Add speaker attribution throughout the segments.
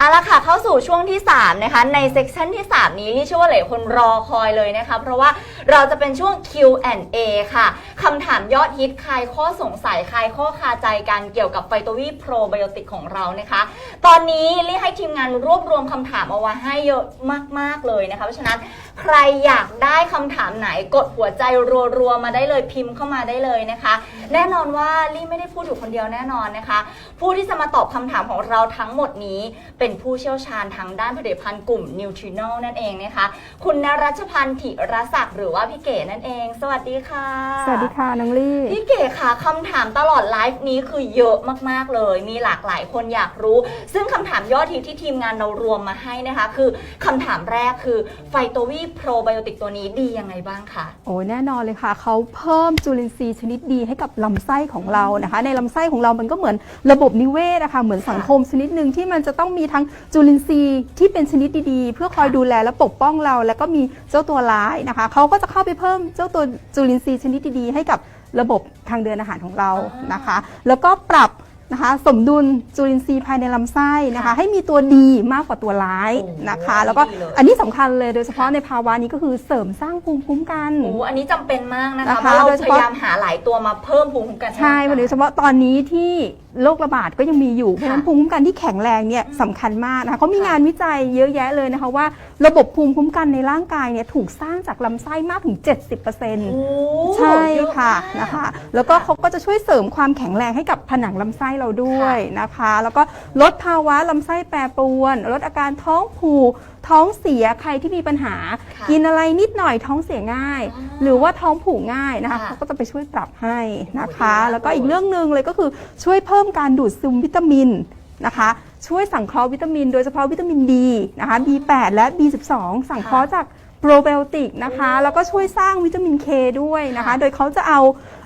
Speaker 1: เอาละค่ะเข้าสู่ช่วงที่ 3 นะคะ ในเซกชันที่ 3 นี้ลี่เชื่อว่าหลายคนรอคอยเลยนะคะ เพราะว่าเราจะเป็นช่วง Q&A ค่ะคำถามยอดฮิตคลายข้อสงสัยคลายข้อคาใจกันเกี่ยวกับไฟโตวีโปรไบโอติกของเรานะคะ ตอนนี้ลี่ให้ทีมงานรวบรวมคำถามเอาไว้ให้เยอะมาก ๆ เลยนะคะ เพราะฉะนั้นใครอยากได้คำถามไหนกดหัวใจรัวๆมาได้เลยพิมพ์เข้ามาได้เลยนะคะ แน่นอนว่าลี่ไม่ได้พูดอยู่คนเดียวแน่นอนนะคะ ผู้ที่จะมาตอบคำถามของเราทั้งหมดนี้เป็นผู้เชี่ยวชาญทางด้านผลิตภัณฑ์กลุ่มนิวทรินอลนั่นเองนะคะ คุณนรัชพันธ์ธิรศักดิ์หรือว่าพี่เก๋นั่นเอง สวัสดีค่ะ
Speaker 2: สวัสดีค่ะน้องลี่
Speaker 1: พี่เก๋ค่ะคำถามตลอดไลฟ์นี้คือเยอะมากๆเลย มีหลากหลายคนอยากรู้ ซึ่งคำถามยอดฮิตที่ทีมงานเรารวมมาให้นะคะ คือคำถามแรกคือไฟโตวีโปรไบโอติกตัวนี้ดียังไงบ้างคะ
Speaker 2: โอ้ยแน่นอนเลยค่ะเขาเพิ่มจุลินทรีย์ชนิดดีให้กับลำไส้ของเรานะคะ ในลำไส้ของเรามันก็เหมือนระบบนิเวศนะคะเหมือนสังคมชนิดหนึ่งที่มันจะต้องมีทั้งจุลินทรีย์ที่เป็นชนิดดีๆ เพื่อคอยดูแลและปกป้องเรา แล้วก็มีเจ้าตัวร้ายนะคะเขาก็จะเข้าไปเพิ่มเจ้าตัวจุลินทรีย์ชนิดดีๆ ให้กับระบบทางเดินอาหารของเรานะคะ แล้วก็ปรับ นะคะ สมดุลจุลินทรีย์ภายในลำไส้นะคะ
Speaker 1: ค่ะ
Speaker 2: ให้มีตัวดีมากกว่าตัวร้าย
Speaker 1: โอ้
Speaker 2: นะคะ
Speaker 1: ดี
Speaker 2: แล้วก็
Speaker 1: เลย
Speaker 2: อันนี้สำคัญเลยโดยเฉพาะในภาวะนี้ก็คือเสริมสร้างภูมิคุ้มกัน
Speaker 1: โอ้อันนี้จำเป็นมากนะคะ
Speaker 2: นะคะ
Speaker 1: เพราะเรา
Speaker 2: โดยเฉ
Speaker 1: พ
Speaker 2: พาะ
Speaker 1: ยายามหาหลายตัวมาเพิ่มภูมิคุ้มกัน
Speaker 2: ใช่
Speaker 1: ห้
Speaker 2: โดยเฉพาะตอนนี้ที่โรคระบาดก็ยังมีอยู่ เพราะฉะนั้น
Speaker 1: ค่ะ
Speaker 2: ภูมิคุ้มกันที่แข็งแรงเนี่ยสำคัญมากนะคะเขามี
Speaker 1: ค่ะ
Speaker 2: งานวิจัยเยอะแยะเลยนะคะว่าระบบภูมิคุ้มกันในร่างกายเนี่ยถูกสร้างจากลำไส้มากถึง 70%
Speaker 1: โอ้
Speaker 2: ใช่
Speaker 1: เยอ
Speaker 2: ค่ะ
Speaker 1: มาก
Speaker 2: นะคะ แล้วก็เขาก็จะช่วยเสริมความแข็งแรงให้กับผนังลำไส้เราด้วยนะคะ แล้วก็ลดภาวะลำไส้แปรปรวน ลดอาการท้องผูกท้องเสียใครที่มีปัญหา
Speaker 1: ค่ะ
Speaker 2: กินอะไรนิดหน่อยท้องเสียง่าย
Speaker 1: อ๋อ
Speaker 2: หรือว่าท้องผูกง่ายนะคะ
Speaker 1: ค่ะ
Speaker 2: เขาก็จะไปช่วยปรับให้นะคะ
Speaker 1: โอ้โหดีมาก
Speaker 2: แล้วก็อีกเรื่องหนึ่งเลยก็คือช่วยเพิ่มการดูดซึมวิตามินนะคะช่วยสังเคราะห์วิตามิน โดยเฉพาะวิตามินดีนะคะ B8 และ B12 สังเคราะห์จาก โปรไบโอติกนะคะ แล้วก็ช่วยสร้างวิตามินเคด้วยนะคะ
Speaker 1: ค่ะ
Speaker 2: โดยเขาจะเอา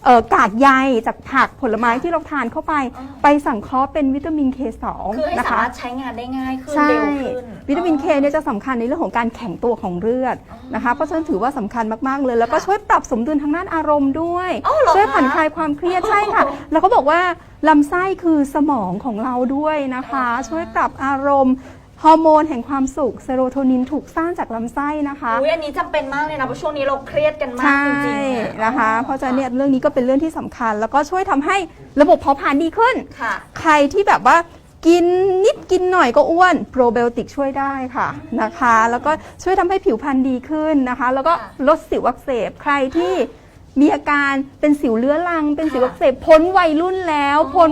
Speaker 2: เอ่อกากใยจากผักผลไม้
Speaker 1: ค่ะ
Speaker 2: ที่เราทานเข้าไป
Speaker 1: อ๋อ
Speaker 2: ไปสังเคราะห์เป็นวิตามิน K2
Speaker 1: คือให้
Speaker 2: นะ
Speaker 1: สา
Speaker 2: คะ
Speaker 1: มารถใช้งานได้ง่ายขึ้น
Speaker 2: ใช่
Speaker 1: เร็วขึ้น
Speaker 2: วิตามินเคเนี่ยจะสำคัญในเรื่องของการแข็งตัวของเลือดนะคะ เพราะฉะนั้นถือว่าสำคัญมาก ๆ เลย แล้วก็
Speaker 1: ค่ะ
Speaker 2: ช่วยปรับสมดุลทางด้านอารมณ์ด้วย
Speaker 1: อ๋อเหรอ
Speaker 2: ช่วยผ่อน
Speaker 1: คะ
Speaker 2: คลายความเครียดใช่ค่ะ
Speaker 1: อ๋อ
Speaker 2: แล้วก็บอกว่าลำไส้คือสมองของเราด้วยนะคะ
Speaker 1: อ๋อ
Speaker 2: ช่วยปรับอารมณ์ ฮอร์โมนแห่งความสุขเซโรโทนินถูกสร้างจากลำไส้นะคะ
Speaker 1: อุ้ยอันนี้จำเป็นมากเลยนะเพราะช่วงนี้เราเครียดกันมาก
Speaker 2: ใช่
Speaker 1: จริงๆอ
Speaker 2: นะคะ เพราะฉะนั้นเนี่ยเรื่องนี้ก็เป็นเรื่องที่สำคัญ แล้วก็ช่วยทำให้ระบบเผาผลาญดีขึ้น
Speaker 1: ค่ะ
Speaker 2: ใครที่แบบว่ากินนิดกินหน่อยก็อ้วนโปรไบโอติกช่วยได้ค่ะนะคะ แล้วก็ช่วยทำให้ผิวพรรณดีขึ้นนะคะ แล้วก็
Speaker 1: ค่ะ
Speaker 2: ลดสิวอักเสบใครที่มีอาการเป็นสิวเรื้อรัง เป็นสิว
Speaker 1: ค่ะ
Speaker 2: อักเสบพ้นวัยรุ่นแล้ว
Speaker 1: อ๋อ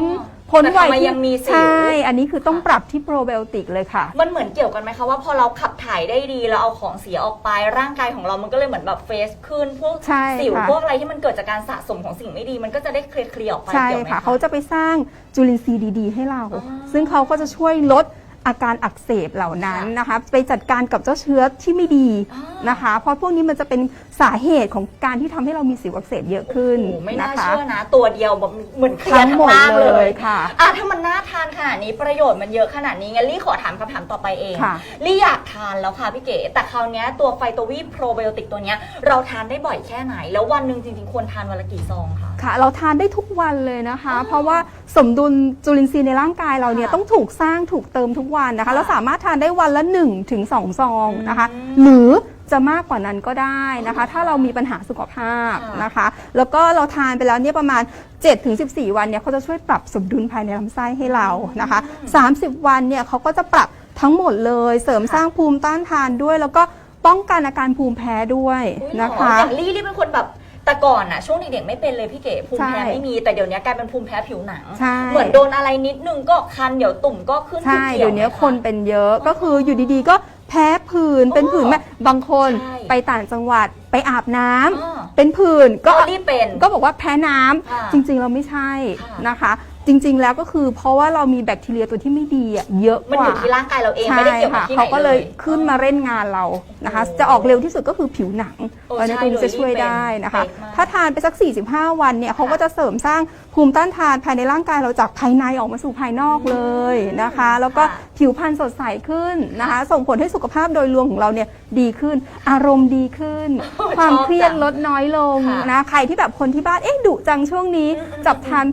Speaker 2: พ้นพ้น
Speaker 1: แต่
Speaker 2: วัย
Speaker 1: ทำไม
Speaker 2: ที่
Speaker 1: ยังมีสิว
Speaker 2: ใช่ อันนี้คือต้อง
Speaker 1: ค่ะ
Speaker 2: ปรับที่โปรไบโอติกเลยค่ะ
Speaker 1: มันเหมือนเกี่ยวกันไหมคะว่าพอเราขับถ่ายได้ดีเราเอาของเสียออกไปร่างกายของเรามันก็เลยเหมือนแบบเฟสขึ้นพวก
Speaker 2: ใช่
Speaker 1: สิว
Speaker 2: ค่ะ
Speaker 1: พวกอะไรที่มันเกิดจากการสะสมของสิ่งไม่ดี มันก็จะได้เคลียร์ๆออกไป
Speaker 2: ใช่
Speaker 1: เกี่ยวไหม
Speaker 2: ค่ะ เขาจะไปสร้างจุลินทรีย์ดี ๆ ให้เรา
Speaker 1: อ๋อ
Speaker 2: ซึ่งเขาก็จะช่วยลด อาการอักเสบเหล่านั้น
Speaker 1: ค่ะ
Speaker 2: นะคะไปจัดการกับเจ้าเชื้อที่ไม่ดี
Speaker 1: อ๋อ
Speaker 2: นะคะ เพราะพวกนี้มันจะเป็นสาเหตุของการที่ทำให้เรามีสิวอักเสบเยอะขึ้น
Speaker 1: โอ้โหไม่น่า
Speaker 2: นะคะ
Speaker 1: เชื่อนะ ตัวเดียวแบบเหมือนเคลีย
Speaker 2: ทั้
Speaker 1: ร์
Speaker 2: ง
Speaker 1: ทั้
Speaker 2: หม
Speaker 1: ง
Speaker 2: ด
Speaker 1: ล่าง
Speaker 2: เล
Speaker 1: เลย
Speaker 2: ยค่ะ
Speaker 1: อะถ้ามันน่าทานขนาดนี้ประโยชน์มันเยอะขนาดนี้งั้นลี่ขอถามคำถามต่อไปเอง
Speaker 2: ค่ะ
Speaker 1: ลี่อยากทานแล้วค่ะพี่เก๋แต่คราวเนี้ยตัวไฟโตวีโปรไบโอติกตัวเนี้ยเราทานได้บ่อยแค่ไหน แล้ววันหนึ่งจริงๆควรทานวันละกี่ซองคะ
Speaker 2: ค่ะ เราทานได้ทุกวันเลยนะคะ เพราะว่าสมดุลจุลินทรีย์ในร่างกายเราเนี่ย
Speaker 1: ค่ะ
Speaker 2: ต้องถูกสร้างถูกเติมทุกวันนะคะ
Speaker 1: ค่ะ
Speaker 2: เราสามารถทานได้วันละ1ถึง2ซองนะคะ
Speaker 1: อืม
Speaker 2: หรือจะมากกว่านั้นก็ได้นะคะ ถ้าเรามีปัญหาสุขภาพ
Speaker 1: ค่ะ
Speaker 2: นะคะ แล้วก็เราทานไปแล้วเนี่ยประมาณ7-14ถึง14 วันเนี่ยเขาจะช่วยปรับสมดุลภายในลำไส้ให้เรานะคะ 30 วันเนี่ยเขาก็จะปรับทั้งหมดเลย เสริมสร้างภูมิต้านทานด้วย แล้วก็ป้องกันอาการภูมิแพ้ด้วย
Speaker 1: อุ๊ย
Speaker 2: นะ
Speaker 1: หรอ
Speaker 2: คะ
Speaker 1: อย่างลี่ลี่เป็นคนแบบ แต่ก่อนอะช่วงเด็กๆไม่เป็นเลยพี่เก๋ภูมิแพ้
Speaker 2: ใช่
Speaker 1: ไม่มีแต่เดี๋ยวนี้กลายเป็นภูมิแพ้ผิวหนัง
Speaker 2: ใช่
Speaker 1: เหมือนโดนอะไรนิดนึงก็คันเดี๋ยวตุ่มก็ขึ้น
Speaker 2: ใช่
Speaker 1: ขึ้
Speaker 2: เดี๋ยวนี้
Speaker 1: ไหมะ
Speaker 2: คนเป็นเยอะก็คืออยู่ดีๆ ก็แพ้ผื่นเป็นผื่นแม่บางคน
Speaker 1: ใช่
Speaker 2: ไปต่างจังหวัดไปอาบน้ำ
Speaker 1: อ่า
Speaker 2: เป็นผื่น
Speaker 1: ก็
Speaker 2: ก็
Speaker 1: รีบเป็น
Speaker 2: ก็บอกว่าแพ้น้ำ
Speaker 1: ค่ะ
Speaker 2: จริงๆเราไม่ใช่
Speaker 1: ค่ะ
Speaker 2: นะคะ จริง ๆ แล้วก็คือเพราะว่าเรามีแบคทีเรียตัวที่ไม่ดีอะเยอะ
Speaker 1: มัน
Speaker 2: ก
Speaker 1: อ
Speaker 2: ว่า
Speaker 1: ยู่ที่ร่างกายเราเอง
Speaker 2: ใช่
Speaker 1: ไม่ได้เกี่ยวกับ
Speaker 2: ค่ะ
Speaker 1: ที่ไหน
Speaker 2: เขาก็เลย
Speaker 1: เลย
Speaker 2: ขึ้นมาเล่นงานเรานะคะ
Speaker 1: โอ้
Speaker 2: จะออกเร็วที่สุดก็คือผิวหนัง
Speaker 1: โอ้
Speaker 2: อันนี้
Speaker 1: ใช่
Speaker 2: ตรงนี้จะ
Speaker 1: เลย
Speaker 2: ช่วย
Speaker 1: รีบเป็น
Speaker 2: ได้นะคะ
Speaker 1: เป๊ะมาก
Speaker 2: ถ้าทานไปสัก 45 วันเนี่ยเขาก็จะเสริมสร้างภูมิต้านทานภายในร่างกายเราจากภายในออกมาสู่ภายนอกเลยนะคะ แล้วก็
Speaker 1: ค่ะ
Speaker 2: ผิวพรรณสดใสขึ้นนะคะ ส่งผลให้สุขภาพโดยรวมของเราเนี่ยดีขึ้น อารมณ์ดีขึ้น
Speaker 1: ชอบ
Speaker 2: ความเครียด
Speaker 1: จัง
Speaker 2: ลดน้อยลง
Speaker 1: ค่ะ
Speaker 2: นะใครที่แบบคนที่บ้านเอ๊ะดุจังช่วงนี้
Speaker 1: อืมอืม
Speaker 2: จับทาน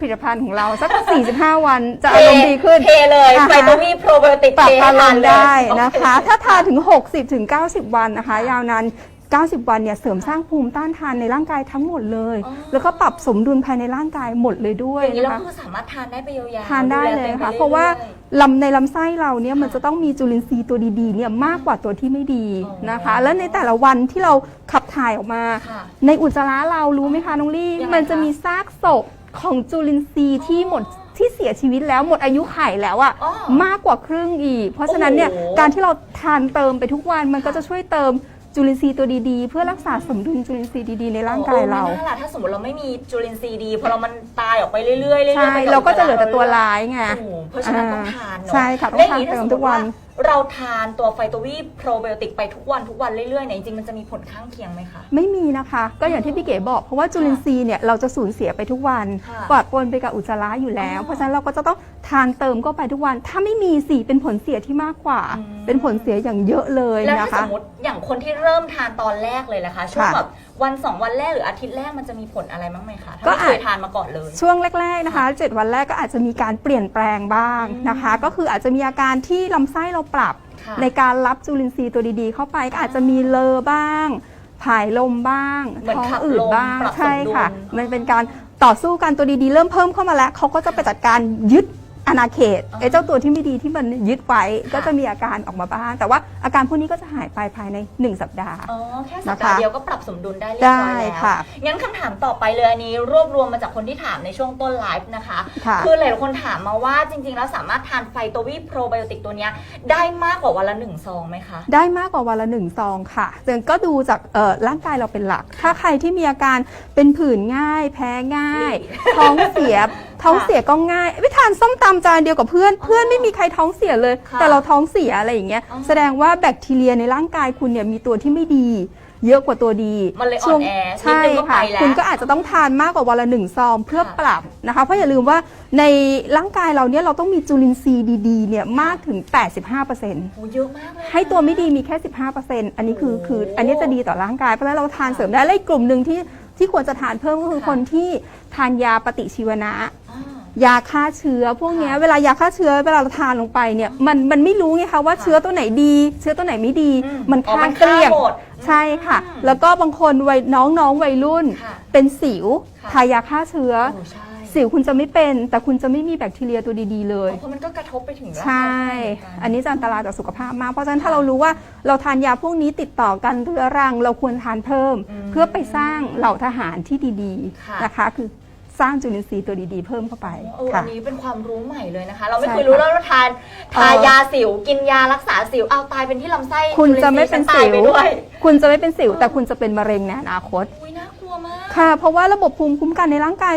Speaker 2: ผลิตภัณฑ์ของเราสัก 45 วันจะอารมณ์ดีขึ้น
Speaker 1: เทเลย
Speaker 2: นะคะ
Speaker 1: ไฟโตวีโปรไบโอติก
Speaker 2: ปรับ
Speaker 1: เทให้
Speaker 2: อาร
Speaker 1: ทามน
Speaker 2: ณ์
Speaker 1: เลย
Speaker 2: ได้นะคะ
Speaker 1: โอเถ้า
Speaker 2: ทานถึง 60ถึง90 วันนะคะ ยาวนาน90 วันเนี่ยเสริมสร้างภูมิต้านทานในร่างกายทั้งหมดเลย
Speaker 1: อ๋อ
Speaker 2: แล้วก็ปรับสมดุลภายในร่างกายหมดเลยด้วย
Speaker 1: อย่างนี้เรา
Speaker 2: นะคะ
Speaker 1: คือสามารถทานได้ไปยาวๆ
Speaker 2: ทานได้เลย
Speaker 1: ดูแตัวอง
Speaker 2: ค่ะ
Speaker 1: ไป
Speaker 2: เพราะว่า
Speaker 1: รื่อย
Speaker 2: ลำในลำไส้เราเนี่ยมันจะต้องมีจุลินทรีย์ตัวดีๆเนี่ยมากกว่าตัวที่ไม่ดี
Speaker 1: อ๋อ
Speaker 2: นะคะ แล้วในแต่ละวันที่เราขับถ่ายออกมา
Speaker 1: ค่ะ
Speaker 2: ในอุจจาระเรารู้ไหมคะน้องลี่
Speaker 1: ยังไงคะ
Speaker 2: มันจะมีซากศพ ของจุลินทรีย์ที่หมดที่เสียชีวิตแล้วหมดอายุไขแล้วอะ
Speaker 1: อ๋อ
Speaker 2: มากกว่าครึ่งอีก เพราะฉะนั้นเนี่ย
Speaker 1: โอ้โห
Speaker 2: การที่เราทานเติมไปทุกวันมันก็จะช่วยเติมจุลินทรีย์ตัวดีๆ เพื่อรักษาสมดุลจุลินทรีย์ดีๆในร่างกายเรา
Speaker 1: ออไม่น่ล่ะถ้าสมมติเราไม่มีจุลินทรีย์ดีพอเรามันตายออกไปเรื่อยๆเรื่อยๆ
Speaker 2: ใช่
Speaker 1: ไปบ
Speaker 2: เราก็จะเหลือแต่ตัวร้ายไง
Speaker 1: โอ้โหเพราะฉะนั้นต้องทานเนาะ
Speaker 2: ใช่ค่ะต้อง
Speaker 1: และย่
Speaker 2: ทาน
Speaker 1: นี้
Speaker 2: เติม
Speaker 1: ถ้ส
Speaker 2: ทุกวัน
Speaker 1: เราทานตัวไฟโตวีโปรไบโอติกไปทุกวันทุกวันเรื่อยๆเนี่ยจริงๆมันจะมีผลข้างเคียงไหมคะ
Speaker 2: ไม่มีนะคะ ก็อย่างที่พี่เก๋บอกเพราะว่าจุลินทรีย์เนี่ยเราจะสูญเสียไปทุกวัน
Speaker 1: ค่ะ
Speaker 2: ปอดปนไปกับอุจจาระอยู่แล้ว
Speaker 1: อ๋อ
Speaker 2: เพราะฉะนั้นเราก็จะต้องทานเติมก็ไปทุกวัน ถ้าไม่มีสิเป็นผลเสียที่มากกว่า
Speaker 1: อืม
Speaker 2: เป็นผลเสียอย่างเยอะเลย
Speaker 1: แล้ว
Speaker 2: นะ
Speaker 1: ถ้าส
Speaker 2: คะ
Speaker 1: มมติอย่างคนที่เริ่มทานตอนแรกเลยล่ะคะช่วง
Speaker 2: ค่ะ
Speaker 1: แบบวันสองวันแรกหรืออาทิตย์แรกมันจะมีผลอะไรบ้างไหมคะถ้า
Speaker 2: ก็
Speaker 1: ไม่เคย
Speaker 2: อาจ
Speaker 1: ทานมาก่อนเลย
Speaker 2: ช่วงแรก ๆนะคะ 7 วันแรกก็อาจจะมีการเปลี่ยนแปลงบ้างนะคะ ก็คืออาจจะมีอาการที่ลำไส้เราปรับ
Speaker 1: ค่ะ
Speaker 2: ในการรับจุลินทรีย์ตัวดีๆ เข้าไปก็อาจจะมีเลอบ้างผายลมบ้าง
Speaker 1: เหมือน
Speaker 2: ท้อง
Speaker 1: ขับ
Speaker 2: อืด
Speaker 1: ลม
Speaker 2: บ้าง
Speaker 1: ปรับสมดุล
Speaker 2: ใช่ค่ะ มันเป็นการต่อสู้กันตัวดีๆ เริ่มเพิ่มเข้ามาแล้วเขาก็จะไปจัดการยึด อาณาเขต
Speaker 1: อ๋อ
Speaker 2: ไอ้เจ้าตัวที่ไม่ดีที่มันยึดไว้
Speaker 1: ค่ะ
Speaker 2: ก็จะมีอาการออกมาบ้าง แต่ว่าอาการพวกนี้ก็จะหายไปภายใน 1 สัปดาห์
Speaker 1: อ๋อ แค่สัปดาห์
Speaker 2: นะคะ
Speaker 1: เดียวก็ปรับสมดุลได้เรียบร้อย
Speaker 2: ได้
Speaker 1: แล้ว
Speaker 2: ค่ะ
Speaker 1: งั้นคำถามต่อไปเลยอันนี้รวบรวมมาจากคนที่ถามในช่วงต้นไลฟ์นะคะ
Speaker 2: ค่ะ
Speaker 1: คือหลายๆคนถามมาว่าจริง ๆ แล้วสามารถทานไฟโตวีโปรไบโอติกตัวเนี้ยได้มากกว่าวันละหนึ่งซองไหมคะ
Speaker 2: ได้มากกว่าวันละหนึ่งซองค่ะซึ่งก็ดูจากเอ่อร่างกายเราเป็นหลัก ถ้าใครที่มีอาการเป็นผื่นง่าย แพ้ง่าย ท้องเสีย ท้องเสียก็ง่ายไปทานส้มตำจานเดียวกับเพื่อน เพื่อนไม่มีใครท้องเสียเลย
Speaker 1: ค่ะ
Speaker 2: แต่เราท้องเสียอะไรอย่างเงี้ย
Speaker 1: อ๋อ
Speaker 2: แสดงว่าแบคทีเรียในร่างกายคุณเนี่ยมีตัวที่ไม่ดี เยอะกว่าตัวดี
Speaker 1: มันเลยอ่อน
Speaker 2: ช่วง
Speaker 1: แอ
Speaker 2: ใช่
Speaker 1: นิดนึงก็ไป
Speaker 2: ค่ะ
Speaker 1: แล้ว
Speaker 2: คุณก็อาจจะต้องทานมากกว่าวันละหนึ่งซองเพื่อ
Speaker 1: ค่ะ
Speaker 2: ปรับนะคะ เพราะอย่าลืมว่าในร่างกายเราเนี่ยเราต้องมีจุลินทรีย์ดีๆเนี่ยมากถึง 85%
Speaker 1: โอ้เยอะมากเลย
Speaker 2: ให้ตัวไม่ดีมีแค่ 15%อันนี้คือ
Speaker 1: โอ้
Speaker 2: คือ อันนี้จะดีต่อร่างกาย เพราะฉะนั้นเราทานเสริมได้และอีกกลุ่มหนึ่งที่ ที่ควรจะทานเพิ่มก็คือ
Speaker 1: ค่ะ
Speaker 2: คนที่ทานยาปฏิชีวนะ
Speaker 1: อ่า
Speaker 2: ยาฆ่าเชื้อพวกเนี้ย
Speaker 1: ค่ะ
Speaker 2: เวลายาฆ่าเชื้อเวลาเราทานลงไปเนี่ยมันมันไม่รู้ไงคะว่า
Speaker 1: ค่ะ
Speaker 2: เชื้อตัวไหนดี เชื้อตัวไหนไม่ดี
Speaker 1: อืม
Speaker 2: มัน
Speaker 1: อ๋อ
Speaker 2: ฆ่า
Speaker 1: มัน
Speaker 2: เกลี้ยง
Speaker 1: ฆ่าหมด
Speaker 2: ใช่ค่ะ
Speaker 1: อืม
Speaker 2: แล้วก็บางคนวัยน้องๆวัยรุ่น
Speaker 1: ค่ะ
Speaker 2: เป็นสิว
Speaker 1: ค่ะ
Speaker 2: ทายาฆ่าเชื้อ
Speaker 1: โอ้ใช่
Speaker 2: สิวคุณจะไม่เป็น แต่คุณจะไม่มีแบคทีเรียตัวดีๆ เลย
Speaker 1: เพราะมันก็กระทบไปถึงร่าง
Speaker 2: ใช่
Speaker 1: กายเหมืกั
Speaker 2: อันนี้จะอันตรายต่อสุขภาพมาก เพราะฉะนั้นถ้าเรารู้ว่าเราทานยาพวกนี้ติดต่อกันเรื้อรัง เราควรทานเพิ่ม
Speaker 1: อืม
Speaker 2: เพื่อไปสร้างเหล่าทหารที่ดี
Speaker 1: ค่ะ
Speaker 2: ๆนะคะ คือสร้างจุลินทรีย์ตัวดีๆ เพิ่มเข้าไป
Speaker 1: เอออั
Speaker 2: ค่ะ
Speaker 1: นนี้เป็นความรู้ใหม่เลยนะคะ เราไม่
Speaker 2: ใช่
Speaker 1: เคยรู้
Speaker 2: ค่ะ
Speaker 1: แล้วเราทาน
Speaker 2: เอ่
Speaker 1: ทา
Speaker 2: อ
Speaker 1: ยาสิว กินยารักษาสิวเอาตายเป็นที่ลำไส้
Speaker 2: คุณจะไม่เป็น
Speaker 1: จุลิทรีย์ฉัตาย
Speaker 2: สิว
Speaker 1: ไปด้วย
Speaker 2: คุณจะไม่เป็นสิวแต่คุณจะเป็นมะเร็งในอนาคต
Speaker 1: อุ้ยน่ากลัวมาก
Speaker 2: ค่ะ เพราะว่าระบบภูมิคุ้มกันในร่างกาย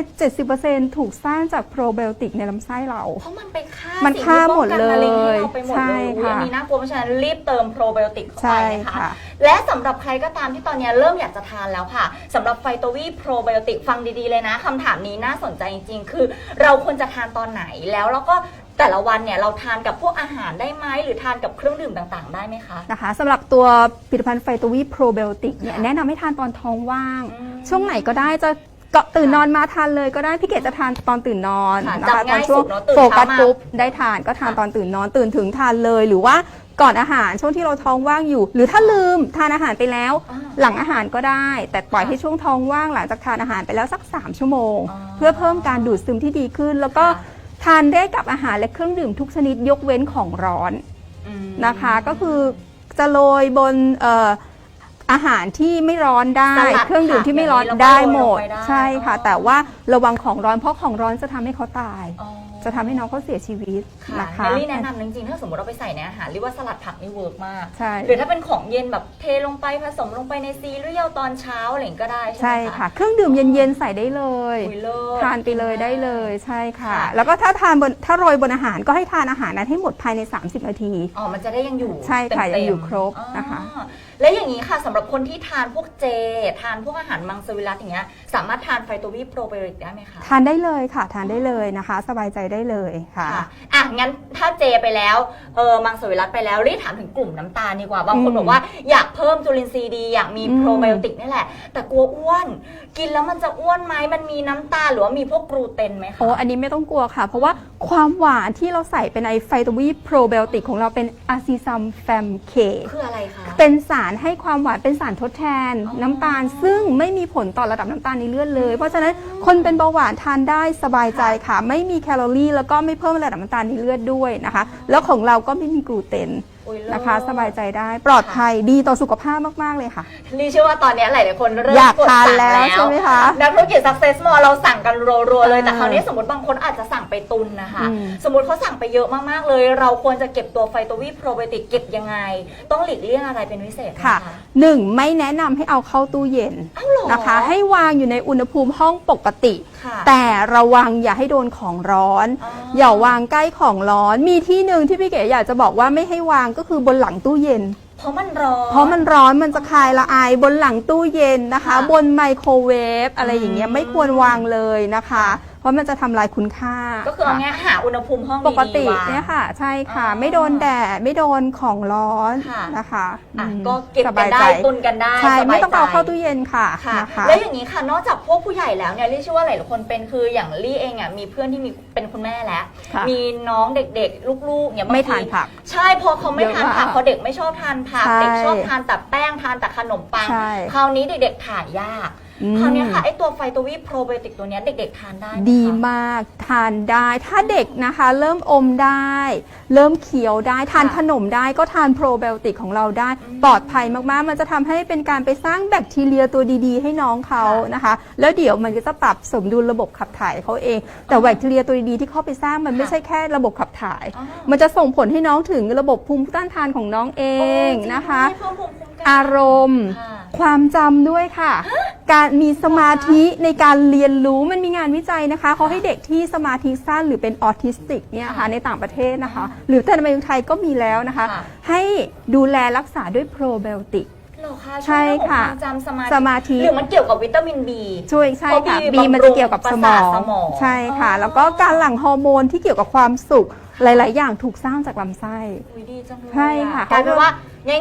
Speaker 2: 70%ถูกสร้างจากโปรไบโอติกในลำไส้เรา
Speaker 1: เพราะมันไปฆ่า
Speaker 2: มัน
Speaker 1: สิ่ง
Speaker 2: ฆ่า
Speaker 1: ที่ป้อง
Speaker 2: หมด
Speaker 1: กันมะร็งให้
Speaker 2: เลย
Speaker 1: เราไปหมด
Speaker 2: ใช่
Speaker 1: เลยอุ๊ย
Speaker 2: ค่ะ
Speaker 1: อันนี้น่ากลัวเพราะฉะนั้นรีบเติมโปรไบโอติกเข้า
Speaker 2: ใช่
Speaker 1: ไปนะคะ
Speaker 2: ค่ะ
Speaker 1: และสำหรับใครก็ตามที่ตอนนี้เริ่มอยากจะทานแล้วค่ะสำหรับไฟโตวีโปรไบโอติกฟังดีๆเลยนะคำถามนี้น่าสนใจจริงๆ คือ เราควรจะทานตอนไหนแล้วแล้วก็ แต่ละวันเนี่ยเราทานกับพวกอาหารได้ไหมหรือทานกับเครื่องดื่มต่างๆ ได้ไหมคะ
Speaker 2: นะคะสำหรับตัวผลิตภัณฑ์ไฟโตวีโปรไบโอติกเนี่ย
Speaker 1: ค่ะ
Speaker 2: แนะนำให้ทานตอนท้องว่าง
Speaker 1: อืม
Speaker 2: ช่วงไหนก็ได้จะเกาะตื่นนอนมาทานเลยก็ได้พี่เกดจะทานตอนตื่นนอน
Speaker 1: ค่ะ
Speaker 2: นะคะ
Speaker 1: จำ
Speaker 2: ตอ
Speaker 1: ง่านย
Speaker 2: ช่วง
Speaker 1: สุดเนอะตื่น
Speaker 2: โฟกัส
Speaker 1: เช้ามา
Speaker 2: ปุ๊บได้ทานก็ทาน
Speaker 1: ค่ะ
Speaker 2: ตอนตื่นนอนตื่นถึงทานเลย หรือว่าก่อนอาหารช่วงที่เราท้องว่างอยู่ หรือถ้าลืมทานอาหารไปแล้ว
Speaker 1: อ่า
Speaker 2: หลังอาหารก็ได้ แต่ปล่อย
Speaker 1: ค่ะ
Speaker 2: ให้ช่วงท้องว่างหลังจากทานอาหารไปแล้วสัก 3 ชั่วโมง
Speaker 1: อ๋อ
Speaker 2: เพื่อเพิ่มการดูดซึมที่ดีขึ้น แล้วก็
Speaker 1: ค่ะ
Speaker 2: ทานได้กับอาหารและเครื่องดื่มทุกชนิดยกเว้นของร้อน
Speaker 1: อืม
Speaker 2: นะคะ ก็คือจะโรยบนเอ่ออาหารที่ไม่ร้อนได้
Speaker 1: สลัด
Speaker 2: เครื่องดื่มที่ไม่ร้อน
Speaker 1: ผักอย่างนี้
Speaker 2: ได้
Speaker 1: เราก็โรย
Speaker 2: หมด
Speaker 1: ลงไปได้
Speaker 2: ใช่ค่ะ
Speaker 1: อ๋อ
Speaker 2: แต่ว่าระวังของร้อนเพราะของร้อนจะทำให้เขาตาย
Speaker 1: อ๋อ
Speaker 2: จะทำให้น้องเขาเสียชีวิต
Speaker 1: ค่ะ
Speaker 2: นะคะ
Speaker 1: เนลลี่แนะนำจริงๆถ้าสมมติเราไปใส่ในอาหารเรียกว่าสลัดผักนี่เวิร์กมาก
Speaker 2: ใช่
Speaker 1: หรือถ้าเป็นของเย็นแบบเทลงไปผสมลงไปในซีเรียลตอนเช้าอะไรอย่างนี้ก็ได้ใช่
Speaker 2: ใช่
Speaker 1: ไหม
Speaker 2: ค่ะ เครื่องดื่มเย็นๆใส่ได้เลย
Speaker 1: คุยเลิศ
Speaker 2: ทานไปเลยได้เลยใช่ค่ะ
Speaker 1: ค่ะ
Speaker 2: แล้วก็ถ้าทานบนถ้าโรยบนอาหารก็ให้ทานอาหารนั้นให้หมดภายใน 30 นาที
Speaker 1: อ๋อ มันจะได้ยังอยู่
Speaker 2: ใช่ค่ะ
Speaker 1: เต็มๆ
Speaker 2: ยังอยู่ครบนะคะ
Speaker 1: อ๋อและอย่างนี้ค่ะสำหรับคนที่ทานพวกเจ ทานพวกอาหารมังสวิรัตอย่างเงี้ย สามารถทานไฟโตวีโปรไบโอติกได้ไหมคะ
Speaker 2: ทานได้เลยค่ะ ทานได้เลยนะคะ สบายใจได้เลยค่ะ
Speaker 1: ค่ะอะ งั้นถ้าเจไปแล้ว เออมังสวิรัตไปแล้วรีบถามถึงกลุ่มน้ำตาลดีกว่า บางคน
Speaker 2: อืม
Speaker 1: บอกว่าอยากเพิ่มจุลินทรีย์ดี อยากมี
Speaker 2: อืม
Speaker 1: โปรไบโอติกนี่แหละ แต่กลัวอ้วน กินแล้วมันจะอ้วนไหมมันมีน้ำตาลหรือว่ามีพวกกลูเตนไหมคะ
Speaker 2: โอ้อันนี้ไม่ต้องกลัวค่ะ เพราะว่าความหวานที่เราใส่เป็นไอไฟโตวีโปรไบโอติกของเราเป็นอะซิซัมแฟมเค
Speaker 1: คืออะไรคะ
Speaker 2: เป็นสารให้ความหวานเป็นสารทดแทน
Speaker 1: อ๋อ
Speaker 2: น้ำตาล ซึ่งไม่มีผลต่อระดับน้ำตาลในเลือดเลย เพราะฉะนั้นคนเป็นเบาหวานทานได้สบายใจค่ะ ไม่มีแคลอรี่แล้วก็ไม่เพิ่มระดับน้ำตาลในเลือดด้วยนะคะ แล้วของเราก็ไม่มีกลูเตน
Speaker 1: อุ๊ยเลิศ
Speaker 2: นะคะ สบายใจได้ปลอดภัยดีต่อสุขภาพมาก ๆ เลยค่ะ
Speaker 1: รีเชื่อว่าตอนนี้หลายๆคนเริ่ม
Speaker 2: อยาก
Speaker 1: กด
Speaker 2: ทาน
Speaker 1: สั่ง
Speaker 2: แล้วใช่ไหมคะ
Speaker 1: นักธุรกิจ success more เราสั่งกันรัวๆเลย แต่
Speaker 2: อ่า
Speaker 1: คราวนี้สมมติบางคนอาจจะสั่งไปตุนนะคะ
Speaker 2: อืม
Speaker 1: สมมติเขาสั่งไปเยอะมากๆเลย เราควรจะเก็บตัวไฟโตวีโปรไบโอติกเก็บยังไง ต้องหลีกเลี่ยงอะไรเป็นพิเศษไหม
Speaker 2: ค่ะ
Speaker 1: คะ
Speaker 2: หนึ่งไม่แนะนำให้เอาเข้าตู้เย็น
Speaker 1: อ้าวเหรอ
Speaker 2: นะคะ ให้วางอยู่ในอุณหภูมิห้องปกติ
Speaker 1: ค่ะ
Speaker 2: แต่ระวังอย่าให้โดนของร้อน
Speaker 1: อ๋อ
Speaker 2: อ
Speaker 1: อ
Speaker 2: ย่าวางใกล้ของร้อน มีที่หนึ่งที่พี่เก๋อยากจะบอกว่าไม่ให้วางก็คือบนหลังตู้เย็น
Speaker 1: เพราะมันร้อน
Speaker 2: เพราะมันร้อนมันจะคายละอายบนหลังตู้เย็นนะคะ
Speaker 1: ค่ะ
Speaker 2: บนไมโครเวฟอะไรอย่างเงี้ย
Speaker 1: อืม
Speaker 2: ไม่ควรวางเลยนะคะ เพราะมันจะทำลายคุณค่า
Speaker 1: ก็คือเอา
Speaker 2: ค่ะ
Speaker 1: ง่ายหาอุณหภูมิห้อง
Speaker 2: ปกติ
Speaker 1: ดีๆวาง
Speaker 2: เนี่ยค่ะ ใช่ค่ะ
Speaker 1: อ๋อ
Speaker 2: ไม่โดนแดดไม่โดนของร้อน
Speaker 1: ค่ะ
Speaker 2: นะคะ
Speaker 1: อะ
Speaker 2: อืม
Speaker 1: ก็เก็บ
Speaker 2: ส
Speaker 1: กัน
Speaker 2: บาย
Speaker 1: ได้
Speaker 2: ใจ
Speaker 1: ตุนกันได้
Speaker 2: ใช่
Speaker 1: สบย
Speaker 2: ไม่ต้องเอา
Speaker 1: ใจ
Speaker 2: เข้าตู้เย็นค่ะ
Speaker 1: ค่ะ
Speaker 2: นะคะ
Speaker 1: แล้วอย่างนี้ค่ะนอกจากพวกผู้ใหญ่แล้วเนี่ยลี่เชื่อว่าหลายๆคนเป็นคืออย่างลี่เองอะมีเพื่อนที่มีเป็นคุณแม่แล้ว
Speaker 2: ค่ะ
Speaker 1: มีน้องเด็กๆ ลูกๆเนี่ยบง
Speaker 2: ไม่
Speaker 1: ที
Speaker 2: ทานผัก
Speaker 1: ใช่พอเขาไม่ทานผัก
Speaker 2: เยอะมาก
Speaker 1: พอเด็กไม่ชอบทานผัก
Speaker 2: ใช่
Speaker 1: เด็กชอบทานแต่แป้งทานแต่ขนมปัง
Speaker 2: ใช่
Speaker 1: คราวนี้เด็กๆถ่ายยาก
Speaker 2: อืม
Speaker 1: คราวนี้ค่ะไอตัวไฟโตวีโปรไบโอติกตัวเนี้ยเด็กๆทานได้ไหคะ
Speaker 2: ดีมากทานได้ ถ้าเด็กนะคะ เริ่มอมได้ เริ่มเคี้ยวได้ทาน
Speaker 1: ค่ะ
Speaker 2: ขนมได้ก็ทานโปรไบโอติกของเราได้
Speaker 1: อืม
Speaker 2: ปลอดภัยมากๆ มันจะทำให้เป็นการไปสร้างแบคทีเรียตัวดีๆ ให้น้องเขา
Speaker 1: ค่ะ
Speaker 2: นะคะ แล้วเดี๋ยวมันก็จะปรับสมดุลระบบขับถ่ายเขาเอง แต่แบคทีเรียตัวดีๆที่เข้าไปสร้างมันไม่
Speaker 1: ค่ะ
Speaker 2: ใช่แค่ระบบขับถ่าย
Speaker 1: อ๋อ
Speaker 2: มันจะส่งผลให้น้องถึงระบบภูมิต้านทานของน้องเอ
Speaker 1: โอ้
Speaker 2: ง
Speaker 1: จริ
Speaker 2: นะคะ
Speaker 1: ให้เพิ่มภูมิคุ้มกัน
Speaker 2: อารมณ์
Speaker 1: ค่ะ
Speaker 2: ความจำด้วยค่ะ การมีสมาธิในการเรียนรู้มันมีงานวิจัยนะคะเขาให้เด็กที่สมาธิสั้นหรือเป็นออทิสติกเนี่ยค่ะ
Speaker 1: ค่ะ
Speaker 2: ในต่างประเทศนะคะ หรือแต่ในเมืองไทยก็มีแล้วนะคะ
Speaker 1: ค่ะ
Speaker 2: ให้ดูแลรักษาด้วยโปรไบโอติก
Speaker 1: เหรอคะ
Speaker 2: ใช่
Speaker 1: วยเรื่องของ
Speaker 2: ค่ะ
Speaker 1: วามจำสมาธิ
Speaker 2: สมาธิ
Speaker 1: หรือมันเกี่ยวกับวิตามินบี
Speaker 2: ช่วยใช่ค่ะ
Speaker 1: เพราะ
Speaker 2: B
Speaker 1: B
Speaker 2: มันจะเกี่ยวกับสมอง
Speaker 1: ประสาทสมอง
Speaker 2: ใช่ค่ะ
Speaker 1: อ๋อ
Speaker 2: แล้วก็การหลั่งฮอร์โมนที่เกี่ยวกับความสุขหลาย ๆ อย่างถูกสร้างจากลำไส้
Speaker 1: อุ๊ยดีจังเลย
Speaker 2: ใช่ค่ะ
Speaker 1: กลายเป็นว่า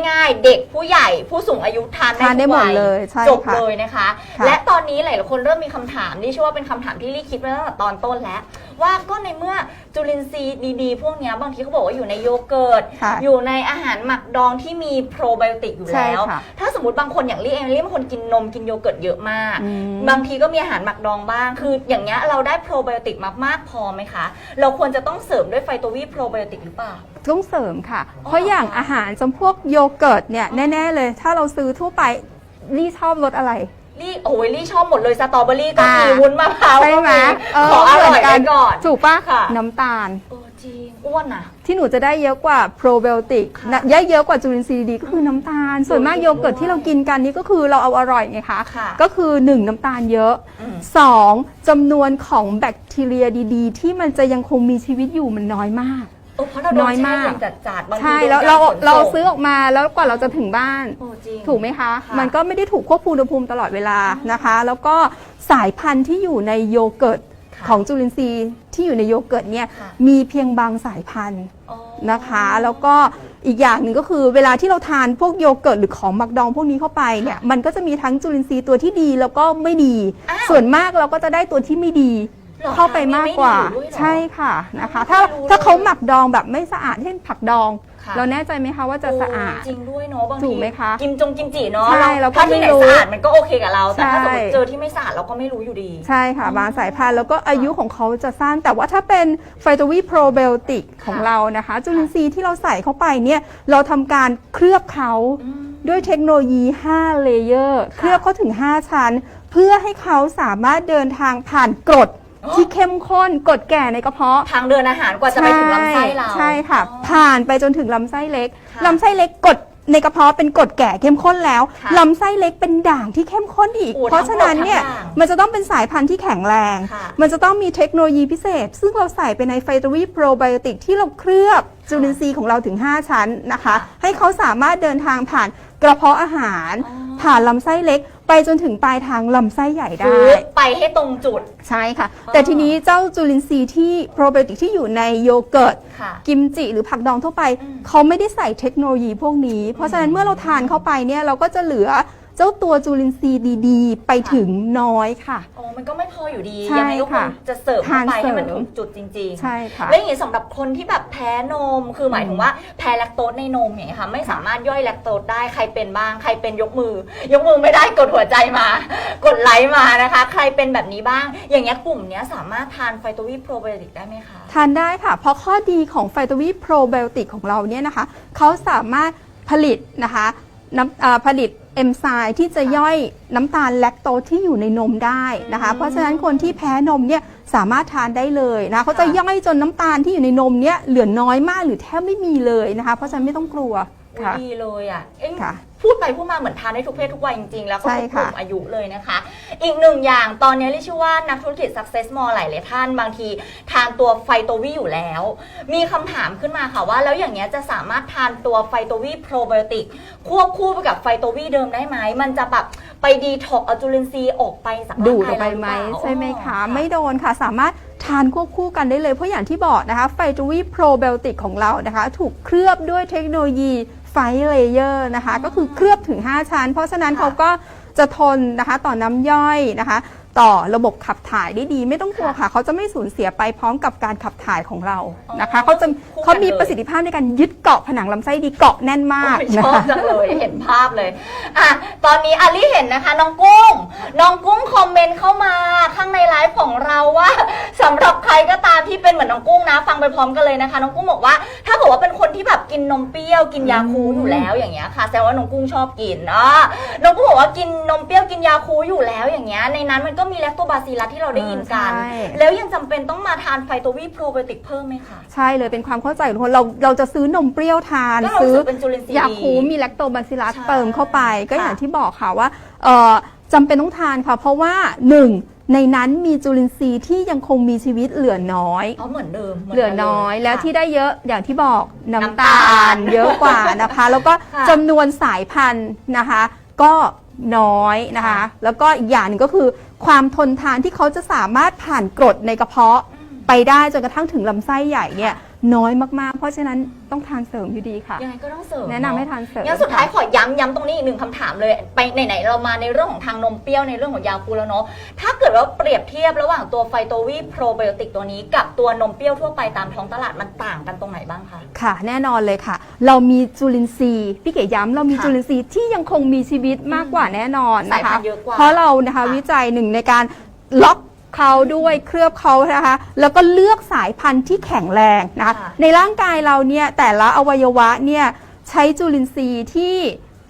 Speaker 1: ง่ายๆ เด็กผู้ใหญ่ผู้สูงอายุทานได้
Speaker 2: ทานได้
Speaker 1: ทุก
Speaker 2: หมด
Speaker 1: วั
Speaker 2: เลยใช่
Speaker 1: จบ
Speaker 2: ค่ะ
Speaker 1: เลยนะคะ
Speaker 2: ค่ะ
Speaker 1: และตอนนี้หลายๆคนเริ่มมีคำถามนี่เชื่อว่าเป็นคำถามที่ลี่คิดไว้ตั้งแต่ตอนต้นแล้ว ว่าก็ในเมื่อจุลินทรีย์ดีๆ พวกเนี้ยบางทีเขาบอกว่าอยู่ในโยเกิร์ต
Speaker 2: ค่ะ
Speaker 1: อยู่ในอาหารหมักดองที่มีโปรไบโอติกอยู่
Speaker 2: ใช่
Speaker 1: แล้ว
Speaker 2: ค่ะ
Speaker 1: ถ้าสมมติบางคนอย่างลี่เองลี่เป็นคนกินนมกินโยเกิร์ตเยอะมาก
Speaker 2: อืม
Speaker 1: บางทีก็มีอาหารหมักดองบ้าง คืออย่างเงี้ยเราได้โปรไบโอติกมามากพอไหมคะ เราควรจะต้องเสริมด้วยไฟโตวีโปรไบโอติกหรือเปล่า
Speaker 2: ต้องเสริมค่ะ เพราะอย่างอาหารจำพวกโยเกิร์ตเนี่ยแน่ ๆ เลย ถ้าเราซื้อทั่วไปลี่ชอบรสอะไร
Speaker 1: ลี่โอ้ยลี่ชอบหมดเลยสตรอเบอรี่ก็มี
Speaker 2: อ่า
Speaker 1: วุ้นมะพร้าว
Speaker 2: ใช่
Speaker 1: ก็
Speaker 2: ไหม
Speaker 1: มี
Speaker 2: เออ
Speaker 1: ขออร่อย
Speaker 2: เหมือนกั
Speaker 1: ไป
Speaker 2: น
Speaker 1: ก่อน
Speaker 2: ถูกปะ
Speaker 1: ค่ะ
Speaker 2: น้ำตาล
Speaker 1: เออจริงอ้วนอะ
Speaker 2: ที่หนูจะได้เยอะกว่าโปรไบโอติก
Speaker 1: ค่ะ
Speaker 2: นะเยอะเยอะกว่าจุลินทรีย์ดีก็คือน้ำตาล ส่วนมาก
Speaker 1: จริง
Speaker 2: โยเกิร์ตที่เรากินกันนี่ก็คือเราเอาอร่อยไงคะ
Speaker 1: ค่ะ
Speaker 2: ก็คือ 1 น้ำตาลเยอะ
Speaker 1: อืม
Speaker 2: 2จำนวนของแบคทีเรียดี ๆ ที่มันจะยังคงมีชีวิตอยู่มันน้อยมาก
Speaker 1: เออเพราะเราโด
Speaker 2: น้
Speaker 1: น
Speaker 2: อย
Speaker 1: แช่
Speaker 2: มาก
Speaker 1: เย็นจัดๆบางที
Speaker 2: ใช่
Speaker 1: โดน
Speaker 2: แล้วเรา
Speaker 1: กขน
Speaker 2: เรา
Speaker 1: ส่ง
Speaker 2: ซื้อออกมาแล้วกว่าเราจะถึงบ้าน
Speaker 1: โอ้จริง
Speaker 2: ถูกไหมคะ
Speaker 1: ค่ะ
Speaker 2: มันก็ไม่ได้ถูกควบคุมอุณหภูมิตลอดเวลานะคะ แล้วก็สายพันธุ์ที่อยู่ในโยเกิร์ต
Speaker 1: ค่ะ
Speaker 2: ของจุลินทรีย์ที่อยู่ในโยเกิร์ตเนี่ย
Speaker 1: ค่ะ
Speaker 2: มีเพียงบางสายพันธุ์
Speaker 1: อ๋อ
Speaker 2: นะคะ แล้วก็อีกอย่างหนึ่งก็คือเวลาที่เราทานพวกโยเกิร์ตหรือของหมักดองพวกนี้เข้าไปเนี่ย
Speaker 1: ค่ะ
Speaker 2: มันก็จะมีทั้งจุลินทรีย์ตัวที่ดีแล้วก็ไม่ดี
Speaker 1: อ้าว
Speaker 2: ส่วนมากเราก็จะได้ตัวที่ไม่ดี
Speaker 1: หรอคะ
Speaker 2: เข้าไปมากกว่า
Speaker 1: มีไม่ดีอยู่ด้วยเหรอ
Speaker 2: ใช่ค่ะนะคะ
Speaker 1: ไม่
Speaker 2: ถ้า
Speaker 1: รู้เลย
Speaker 2: ถ้าเขาหมักดองแบบไม่สะอาดเช่นผักดอง
Speaker 1: ค่ะ
Speaker 2: เราแน่ใจไหมคะว่าจะสะอาด
Speaker 1: โจริงด้วยเนาะบางที
Speaker 2: ถูกไหมคะ
Speaker 1: กิมจงกิมจิเนาะ
Speaker 2: ใช่
Speaker 1: เรา
Speaker 2: เราก็
Speaker 1: ถ้าที่ไหน
Speaker 2: ไม่รู้
Speaker 1: สะอาดมันก็โอเคกับเราแต่ถ้าสมมติ
Speaker 2: ใช่
Speaker 1: เจอที่ไม่สะอาดเราก็ไม่รู้อยู่ดี
Speaker 2: ใช่ค่ะ บางสายพันธุ์แล้วก็อายุของเขาจะสั้น แต่ว่าถ้าเป็นไฟโตวีโปรไบโอติกของเรานะคะ จุลินทรีย์ที่เราใส่เข้าไปเนี่ยเราทำการเคลือบเขา
Speaker 1: อืม
Speaker 2: ด้วยเทคโนโลยี 5 เลเยอร์ เคลือบเขาถึง 5 ชั้น เพื่อให้เขาสามารถเดินทางผ่านกรด
Speaker 1: อ๋อ
Speaker 2: ที่เข้มข้นกรดแก่ในกระเพาะ
Speaker 1: ทางเดินอาหารกว่าจะไปถึงลำไส้เรา
Speaker 2: ใช่ค่ะ
Speaker 1: อ๋อ
Speaker 2: ผ่านไปจนถึงลำไส้เล็ก
Speaker 1: ค่ะ
Speaker 2: ลำไส้เล็กกรดในกระเพาะเป็นกรดแก่เข้มข้นแล้ว
Speaker 1: ค่ะ
Speaker 2: ลำไส้เล็กเป็นด่างที่เข้มข้นอีก
Speaker 1: โอ้
Speaker 2: เพราะฉะนั้นเนี่ย
Speaker 1: ทั้งหมดทั้งด่าง
Speaker 2: มันจะต้องเป็นสายพันธุ์ที่แข็งแรง
Speaker 1: ค่ะ
Speaker 2: มันจะต้องมีเทคโนโลยีพิเศษ ซึ่งเราใส่ไปในไฟโตวีโปรไบโอติกที่เราเคลือบจุลินทรีย์ของเราถึง 5 ชั้นนะคะ
Speaker 1: ค่ะ
Speaker 2: ให้เขาสามารถเดินทางผ่านกระเพาะอาหาร
Speaker 1: อ๋อ
Speaker 2: ผ่านลำไส้เล็ก ไปจนถึงปลายทางลำไส้ใหญ่ได้
Speaker 1: คือไปให้ตรงจุด
Speaker 2: ใช่ค่ะ แต่ทีนี้เจ้าจุลินทรีย์ที่โปรไบโอติกที่อยู่ในโยเกิร์ต
Speaker 1: ค่ะ
Speaker 2: กิมจิหรือผักดองทั่วไป
Speaker 1: อืม
Speaker 2: เขาไม่ได้ใส่เทคโนโลยีพวกนี้ เพราะฉะนั้นเมื่อเราทานเข้าไปเนี่ยเราก็จะเหลือ เจ้าตัวจุลินทรีย์ดีๆ ไปถึงน้อยค่ะ
Speaker 1: โอ้มันก็ไม่พออยู่ดี
Speaker 2: ใช่
Speaker 1: ยังไงก็ค
Speaker 2: ค่ะ
Speaker 1: งจะเสิร์ฟเข้าไป
Speaker 2: ทานเสริ
Speaker 1: ให้
Speaker 2: ม
Speaker 1: มันถูกจุดจริงๆ
Speaker 2: ใช่ค่ะ
Speaker 1: แล้วอย่างนี้สำหรับคนที่แบบแพ้นม คือหมายถึงว่าแพ้แลคโตสในนมอย่างเงี้ยค่ะไม่สามารถย่อยแลคโตสได้ใครเป็นบ้าง ใครเป็นยกมือ ยกมือไม่ได้กดหัวใจมา กดไลค์มานะคะ ใครเป็นแบบนี้บ้าง อย่างเงี้ยกลุ่มเนี้ยสามารถทานไฟโตวีโปรไบโอติกได้ไหมคะ
Speaker 2: ทานได้ค่ะ เพราะข้อดีของไฟโตวีโปรไบโอติกของเราเนี่ยนะคะ เขาสามารถผลิตนะคะน้ำอ่าผลิต เอนไซม์ที่จะย่อยน้ำตาลแลคโตสที่อยู่ในนมได้นะคะ
Speaker 1: อืม
Speaker 2: เพราะฉะนั้นคนที่แพ้นมเนี่ยสามารถทานได้เลยนะเขาจะ
Speaker 1: ค่ะ
Speaker 2: ย่อยจนน้ำตาลที่อยู่ในนมเนี่ยเหลือน้อยมากหรือแทบไม่มีเลยนะคะ เพราะฉะนั้นไม่ต้องกลัว
Speaker 1: อุ๊ย
Speaker 2: ค่ะ
Speaker 1: ดีเลยอะเอ้ย
Speaker 2: ค่ะ
Speaker 1: พูดไปพูดมาเหมือนทานได้ทุกเพศทุกวัยจริงๆ แล้วก็
Speaker 2: ใช่
Speaker 1: ทุกก
Speaker 2: ค่ะ
Speaker 1: ลุ่มอายุเลยนะคะ อีกหนึ่งอย่างตอนนี้เรียกชื่อว่านักธุรกิจ success more หลายๆท่านบางที ทานตัวไฟโตวีอยู่แล้ว มีคำถามขึ้นมาค่ะว่า แล้วอย่างเงี้ยจะสามารถทานตัวไฟโตวีโปรไบโอติกควบคู่ไปกับไฟโตวีเดิมได้ไหม มันจะแบบไปดีท็อกเอาจุลินทรีย์ออกไปจากร่าง
Speaker 2: ดูด
Speaker 1: กา
Speaker 2: อยอกไป
Speaker 1: เรารือ
Speaker 2: ไหม
Speaker 1: เปล่า
Speaker 2: ใช่ไหมคะ
Speaker 1: อ๋อ
Speaker 2: ไม่โดนค่ะ สามารถทานควบคู่กันได้เลย เพราะอย่างที่บอกนะคะไฟจูวีโปรไบโอติกของเรานะคะ ถูกเคลือบด้วยเทคโนโลยี ไฟเลเยอร์นะคะ ก็คือเคลือบถึง 5 ชั้น เพราะฉะนั้น
Speaker 1: ค่ะ
Speaker 2: เขาก็จะทนนะคะต่อน้ำย่อยนะคะ ต่อระบบขับถ่ายได้ดี ไม่ต้องกลัว
Speaker 1: ค่ะ
Speaker 2: ค่ะเขาจะไม่สูญเสียไปพร้อมกับการขับถ่ายของเรา
Speaker 1: อ๋อ
Speaker 2: นะคะเขาจะ
Speaker 1: คู่กัน
Speaker 2: เขามี
Speaker 1: เลย
Speaker 2: ประสิทธิภาพในการยึดเกาะผนังลำไส้ดีเกาะแน่นมาก
Speaker 1: โอ้ยช
Speaker 2: นะ
Speaker 1: อบ
Speaker 2: คะ
Speaker 1: จังเลยเห็นภาพเลยอะตอนนี้อาลี่เห็นนะคะ น้องกุ้ง น้องกุ้งคอมเมนต์เข้ามา เป็นเหมือนน้องกุ้งนะ ฟังไปพร้อมกันเลยนะคะ น้องกุ้งบอกว่า ถ้าเกิดว่าเป็นคนที่แบบกินนมเปรี้ยวกินยาคูอยู่แล้วอย่างเงี้ยค่ะแสดงว่าน้องกุ้งชอบกินอะน้องกุ้งบอกว่ากินนมเปรี้ยวกินยาคูอยู่แล้วอย่างเงี้ยในนั้นมันก็มีแลคโตบาซิลลัสที่เราได้ยินกัน
Speaker 2: ใช่
Speaker 1: แล้วยังจำเป็นต้องมาทานไฟโตวีโปรไบโอติกเพิ่มไหมคะ
Speaker 2: ใช่เลยเป็นความเข้าใจของทุกคนเราเราจะซื้อนมเปรี้ยวทาน
Speaker 1: ก็เรา
Speaker 2: ซื้
Speaker 1: รู้
Speaker 2: อ
Speaker 1: สึกเป็นจุลินทรีย์
Speaker 2: ยาคู
Speaker 1: ดี
Speaker 2: มีแลคโตบาซิลัส
Speaker 1: ใช่
Speaker 2: เติมเข้าไป ก็
Speaker 1: ค่ะ
Speaker 2: อย่างที่บอกค่ะว่าเอ่อจำเป็นต้องทานค่ะ เพราะว่า 1. ในนั้นมีจุลินทรีย์ที่ยังคงมีชีวิตเหลือน้อย
Speaker 1: อ๋อเหมือนเดิม
Speaker 2: เหลือน้อย แล้วที่ได้เยอะอย่างที่บอกน้ำ
Speaker 1: น้ำตา
Speaker 2: ตา
Speaker 1: ล
Speaker 2: ลเยอะกว่านะคะ แล้วก็
Speaker 1: ค่ะ
Speaker 2: จำนวนสายพันธุ์นะคะ ก็น้อยนะคะ
Speaker 1: ค่ะ
Speaker 2: แล้วก็อีกอย่างหนึงก็คือ ความทนทานที่เขาจะสามารถผ่านกรดในกระเพาะ ไปได้จนกระทั่งถึงลำไส้ใหญ่เนี่ย น้อยมากๆ เพราะฉะนั้นต้องทานเสริมอยู่ดีค่ะ
Speaker 1: ยังไงก็ต้องเสริม
Speaker 2: แนะนำให้ทานเสริม
Speaker 1: งั้นสุดท้าย
Speaker 2: ค่ะ
Speaker 1: ขอย้ำย้ำตรงนี้อีกหนึ่งคำถามเลย ไปไหนๆเรามาในเรื่องของทางนมเปรี้ยวในเรื่องของยาคูแล้วเนาะ ถ้าเกิดว่าเปรียบเทียบระหว่างตัวไฟโตวีโปรไบโอติกตัวนี้ กับตัวนมเปรี้ยวทั่วไปตามท้องตลาดมันต่างกันตรงไหนบ้างคะ
Speaker 2: ค่ะ แน่นอนเลยค่ะ เรามีจุลินทรีย์พี่เก๋ย้ำเรามี
Speaker 1: ค่ะ
Speaker 2: จุลินทรีย์ที่ยังคงมีชีวิตมากกว่าแน่นอน
Speaker 1: สาย
Speaker 2: นะ
Speaker 1: พั
Speaker 2: คะ
Speaker 1: นธุ์เยอะกว่า
Speaker 2: เพราะเรานะคะ
Speaker 1: ค่ะ
Speaker 2: วิจัยหนึ่งในการล็อก เขาด้วยเคลือบเขานะคะ แล้วก็เลือกสายพันธุ์ที่แข็งแรงนะคะ
Speaker 1: ค่ะ
Speaker 2: ในร่างกายเราเนี่ยแต่ละอวัยวะเนี่ยใช้จุลินทรีย์ที่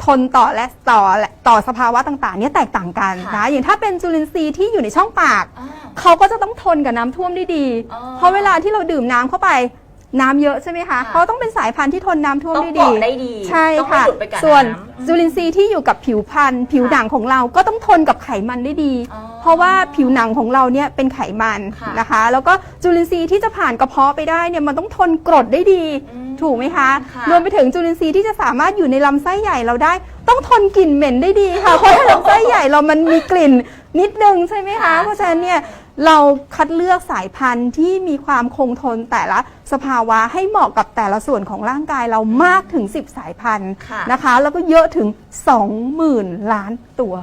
Speaker 2: ทนต่อและต่อและต่อสภาวะต่างๆเนี่ยแตกต่างกัน
Speaker 1: ค่ะ
Speaker 2: นะอย่างถ้าเป็นจุลินทรีย์ที่อยู่ในช่องปาก
Speaker 1: อ่า
Speaker 2: เขาก็จะต้องทนกับน้ำท่วมได้ดี
Speaker 1: อ๋อ
Speaker 2: เพราะเวลาที่เราดื่มน้ำเข้าไป น้ำเยอะใช่ไหมคะ
Speaker 1: ค่ะ
Speaker 2: เขาต้องเป็นสายพันธุ์ที่ทนน้ำท่วม
Speaker 1: ต้อง
Speaker 2: ได้
Speaker 1: เกาะ
Speaker 2: ดี
Speaker 1: ได้ดี
Speaker 2: ใช่
Speaker 1: ต้องไม่
Speaker 2: ค่ะ
Speaker 1: หลุดไปกับ
Speaker 2: ส่วน
Speaker 1: น้ำ
Speaker 2: จุลินทรีย์ที่อยู่กับผิวพันธุ์ผิว
Speaker 1: ค่ะ
Speaker 2: หนังของเราก็ต้องทนกับไขมันได้ดี
Speaker 1: อ๋อ
Speaker 2: เพราะว่าผิวหนังของเราเนี่ยเป็นไขมัน
Speaker 1: ค่ะ
Speaker 2: นะคะ แล้วก็จุลินทรีย์ที่จะผ่านกระเพาะไปได้เนี่ยมันต้องทนกรดได้ดี
Speaker 1: อืม
Speaker 2: ถูกไหมคะ
Speaker 1: ค่ะ
Speaker 2: รวมไปถึงจุลินทรีย์ที่จะสามารถอยู่ในลำไส้ใหญ่เราได้ ต้องทนกลิ่นเหม็นได้ดีค่ะ เพราะถ้าลำไส้ใหญ่เรามันมีกลิ่นนิดนึงใช่ไหมคะ
Speaker 1: ค่ะ
Speaker 2: เพราะฉะนั้นเนี่ย เราคัดเลือกสายพันธุ์ที่มีความคงทนแต่ละสภาวะให้เหมาะกับแต่ละส่วนของร่างกายเรามากถึง 10 สายพันธุ์
Speaker 1: ค่ะ
Speaker 2: นะคะ แล้วก็เยอะถึง 20,000 ล้านตัว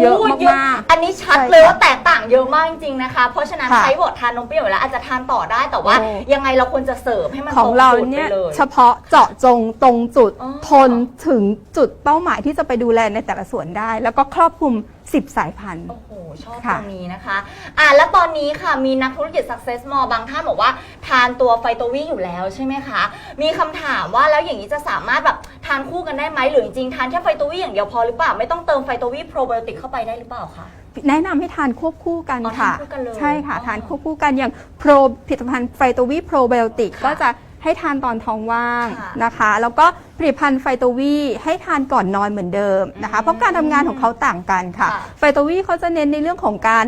Speaker 2: เยอะมากๆ
Speaker 1: อันนี้ชัด
Speaker 2: ใช่ค่ะ
Speaker 1: เลยว่าแตกต่างเยอะมากจริงๆนะคะ เพราะฉะนั้น
Speaker 2: ค่ะ
Speaker 1: ใช้บททานนมเปรี้ยวอยู่แล้วอาจจะทานต่อได้แต่ว่า
Speaker 2: โอ้
Speaker 1: ยังไงเราควรจะเสริมให้มัน
Speaker 2: ของ
Speaker 1: ตรง
Speaker 2: เรา
Speaker 1: จุด
Speaker 2: เนี่ย
Speaker 1: ไปเลย
Speaker 2: เฉพาะเจาะจงตรงจุด
Speaker 1: อ๋อ
Speaker 2: ทนถึงจุดเป้าหมายที่จะไปดูแลในแต่ละส่วนได้ แล้วก็ครอบคลุม 10 สายพันธุ์
Speaker 1: โอ้โห ชอบต
Speaker 2: ค่ะ
Speaker 1: รงนี้นะคะ อะแล้วตอนนี้ค่ะมีนักธุรกิจ Success More บางท่านบอกว่าทานตัวไฟโตวีอยู่แล้วใช่ไหมคะ มีคำถามว่าแล้วอย่างนี้จะสามารถแบบทานคู่กันได้ไหมหรือจริงๆทานแค่ไฟโตวีอย่างเดียวพอหรือเปล่า ไม่ต้องเติมไฟโตวีโปรไบโอติกเข้าไปได้หรือเปล่าคะ
Speaker 2: แนะนำให้ทานควบคู่กัน
Speaker 1: อ๋อ
Speaker 2: ค่ะ
Speaker 1: ทานคู่กันเลย
Speaker 2: ใช่ค่ะ
Speaker 1: อ๋อ
Speaker 2: ทานควบคู่กันอย่างโปรผลิตภัณฑ์ไฟโตวีโปรไบโอติก
Speaker 1: ค่ะ
Speaker 2: ก็จะ ให้ทานตอนท้องว่าง
Speaker 1: ค่ะ
Speaker 2: นะคะ แล้วก็ผลิตภัณฑ์ไฟโตวีให้ทานก่อนนอนเหมือนเดิมนะคะ
Speaker 1: อืม
Speaker 2: เพราะการทำงานของเขาต่างกันค่ะ
Speaker 1: ค่ะ
Speaker 2: ไฟโตวีเขาจะเน้นในเรื่องของการ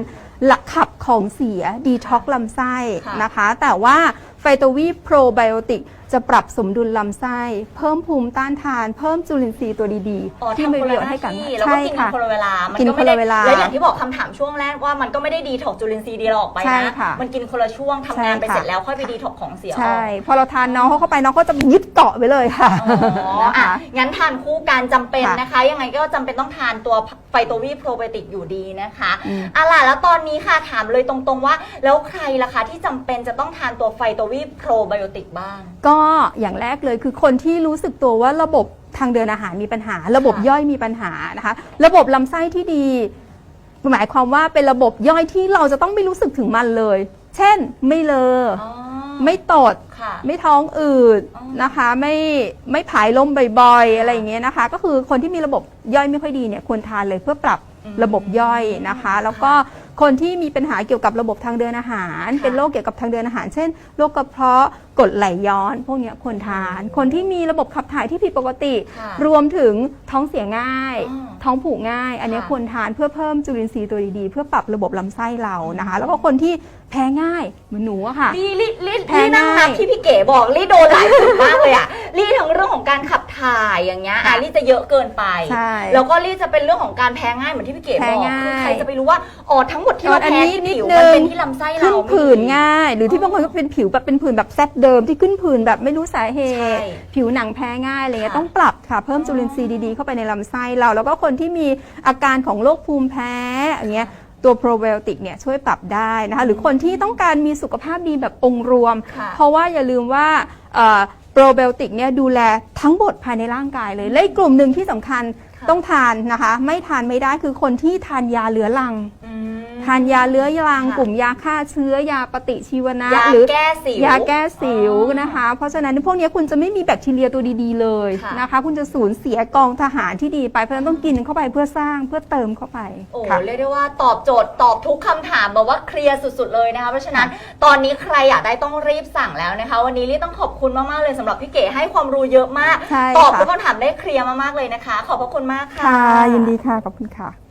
Speaker 2: หลักขับของเสียดีท็อกลำไส้
Speaker 1: ค่ะ
Speaker 2: นะคะ แต่ว่าไฟโตวีโปรไบโอติกจะปรับสมดุลลำไส้ เพิ่มภูมิต้านทาน เพิ่มจุลินทรีย์ตัวดี
Speaker 1: อ๋อ
Speaker 2: ๆ ที่
Speaker 1: ทำ
Speaker 2: มี
Speaker 1: คน
Speaker 2: ประโย
Speaker 1: ละ
Speaker 2: ชน์
Speaker 1: ห
Speaker 2: ให้
Speaker 1: น้า
Speaker 2: กับ
Speaker 1: ที่แล้วก็
Speaker 2: ใช่
Speaker 1: กิน
Speaker 2: ค่ะ
Speaker 1: คนละเวลา มั
Speaker 2: กิน
Speaker 1: ก็
Speaker 2: ค
Speaker 1: ไม่
Speaker 2: น
Speaker 1: ได้
Speaker 2: ละเวลา
Speaker 1: แล้วอย่างที่บอกคำถามช่วงแรกว่ามันก็ไม่ได้ดีถกจุลินทรีย์ดีเราออกไป
Speaker 2: ใช่
Speaker 1: นะ
Speaker 2: ค่ะ
Speaker 1: มันกินคนละช่วงทำงานไป
Speaker 2: ใช่ค่ะ
Speaker 1: เสร็จแล้วค่อยไปดีถกของเสียออก
Speaker 2: ใช่ พอเราทานน้องเขาเข้าไปน้องก็จะยึดเกาะไปเลยค่ะ
Speaker 1: อ๋อ
Speaker 2: นะ
Speaker 1: อะ
Speaker 2: คะ
Speaker 1: งั้นทานคู่กันจำเป็น
Speaker 2: ค่ะ
Speaker 1: นะคะ ยังไงก็จำเป็นต้องทานตัวไฟโตวีโปรไบโอติกอยู่ดีนะคะ
Speaker 2: อืม
Speaker 1: อะล่ะแล้วตอนนี้ค่ะถามเลยตรงๆว่า แล้วใครล่ะคะที่จำเป็นจะต้องทานตัวไฟโตวีโปรไบโอติกบ้าง
Speaker 2: ก็อย่างแรกเลยคือคนที่รู้สึกตัวว่าระบบทางเดินอาหารมีปัญหา ระบบ
Speaker 1: ค่ะ
Speaker 2: ย่อยมีปัญหานะคะ ระบบลำไส้ที่ดี หมายความว่าเป็นระบบย่อยที่เราจะต้องไม่รู้สึกถึงมันเลย เช่น ไม่เลออ
Speaker 1: อ๋อ
Speaker 2: ไม่ตด
Speaker 1: ค่ะ
Speaker 2: ไม่ท้องอืด
Speaker 1: อ๋อ
Speaker 2: นะคะ ไม่ไม่ผายลมบ่อยๆอะไรอย่างเงี้ยนะคะ ก็คือคนที่มีระบบย่อยไม่ค่อยดีเนี่ยควรทานเลยเพื่อปรับ
Speaker 1: อืม
Speaker 2: ระบบย่อยนะคะ แล้วก็คนที่มีปัญหาเกี่ยวกับระบบทางเดินอาหาร
Speaker 1: ค่ะ
Speaker 2: เป็นโรคเกี่ยวกับทางเดินอาหาร เช่นโรคกระเพาะ กรดไหลย้อน พวกเนี้ยควรทาน คนที่มีระบบขับถ่ายที่ผิดปกติ
Speaker 1: ค่ะ
Speaker 2: รวมถึงท้องเสียง่าย
Speaker 1: อ๋อ
Speaker 2: ท้องผูกง่าย อันเนี้ย
Speaker 1: ค่ะ
Speaker 2: ควรทานเพื่อเพิ่มจุลินทรีย์ตัวดีๆ เพื่อปรับระบบลำไส้เรานะคะ แล้วก็คนที่แพ้ง่ายเหมือนหนูอะค่ะ
Speaker 1: ลี่ลี่ลี่
Speaker 2: แพ้
Speaker 1: ลี่นั่งนับ
Speaker 2: ง่าย
Speaker 1: ที่พี่เก๋บอกลี่โดนหลายจุดมากเลยอะลี่ทั้งเรื่องของการขับถ่ายอย่างเงี้ยอะลี่จะเยอะเกินไป
Speaker 2: ใช่
Speaker 1: แล้วก็ลี่จะเป็นเรื่องของการแพ้ง่ายเหมือนที่พี่เก๋
Speaker 2: แพ้
Speaker 1: บอก
Speaker 2: ง่าย
Speaker 1: คือใครจะไปรู้ว่าอ๋อทั้งหมดที่เรา
Speaker 2: อัน
Speaker 1: แพ้
Speaker 2: นี้
Speaker 1: ที่
Speaker 2: นิด
Speaker 1: ผิว
Speaker 2: นึ
Speaker 1: มัน
Speaker 2: ง
Speaker 1: เป็นที่ลำไส้เรา
Speaker 2: ขึ้นผื่นง่าย หรือที่
Speaker 1: อ๋อ
Speaker 2: บางคนก็เป็นผิวแบบเป็นผื่นแบบแซดเดิมที่ขึ้นผื่นแบบไม่รู้สาเห
Speaker 1: ใช่
Speaker 2: ตุ ผิวหนังแพ้ง่ายอะไรเงี้ย
Speaker 1: ค่ะ
Speaker 2: ต้องปรับค่ะเพิ่มจุลินทรีย์ดีๆเข้าไปในลำไส้เรา แล้วก็คนที่มีอาการของโรคภูมิแพ้อย่างเงี้ยตัวโปรไบโอติกเนี่ยช่วยปรับได้นะคะหรือคนที่ต้องการมีสุขภาพดีแบบองค์รวม
Speaker 1: ค่ะ
Speaker 2: เพราะว่าอย่าลืมว่าโปรไบโอติกเนี่ยดูแลทั้งหมดภายในร่างกายเลยและอีกกลุ่มหนึ่งที่สำคัญ
Speaker 1: ค่ะ
Speaker 2: ต้องทานนะคะ ไม่ทานไม่ได้คือคนที่ทานยาเรื้อรัง
Speaker 1: อืม
Speaker 2: ทานยาเลื้อยรัง
Speaker 1: ค่ะ
Speaker 2: กลุ่มยาฆ่าเชื้อยาปฏิชีวนะ
Speaker 1: ยา
Speaker 2: หรือ
Speaker 1: แก้สิว ยา
Speaker 2: แก้สิว
Speaker 1: อ๋อ
Speaker 2: นะคะ เพราะฉะนั้นพวกนี้คุณจะไม่มีแบคทีเรียตัวดีๆเลย
Speaker 1: ค่ะ
Speaker 2: นะคะ คุณจะสูญเสียกองทหารที่ดีไปเพราะฉะนั้นต้องกินเข้าไปเพื่อสร้างเพื่อเติมเข้าไป
Speaker 1: โอ้
Speaker 2: ค่ะ
Speaker 1: เรียกได้ว่าตอบโจทย์ตอบทุกคำถามแบบว่าเคลียร์สุด ๆ เลยนะคะ เพราะฉะนั้นตอนนี้ใครอยากได้ต้องรีบสั่งแล้วนะคะ วันนี้ลี่ต้องขอบคุณมาก ๆ เลยสำหรับพี่เก๋ให้ความรู้เยอะมาก
Speaker 2: ใช่
Speaker 1: ตอบ
Speaker 2: ค่ะ
Speaker 1: ทุกคำถามได้เคลียร์มาก ๆ เลยนะคะ ขอบพระคุณมากค่ะ
Speaker 2: ค่ะยินดีค่ะ ขอบคุณค่ะ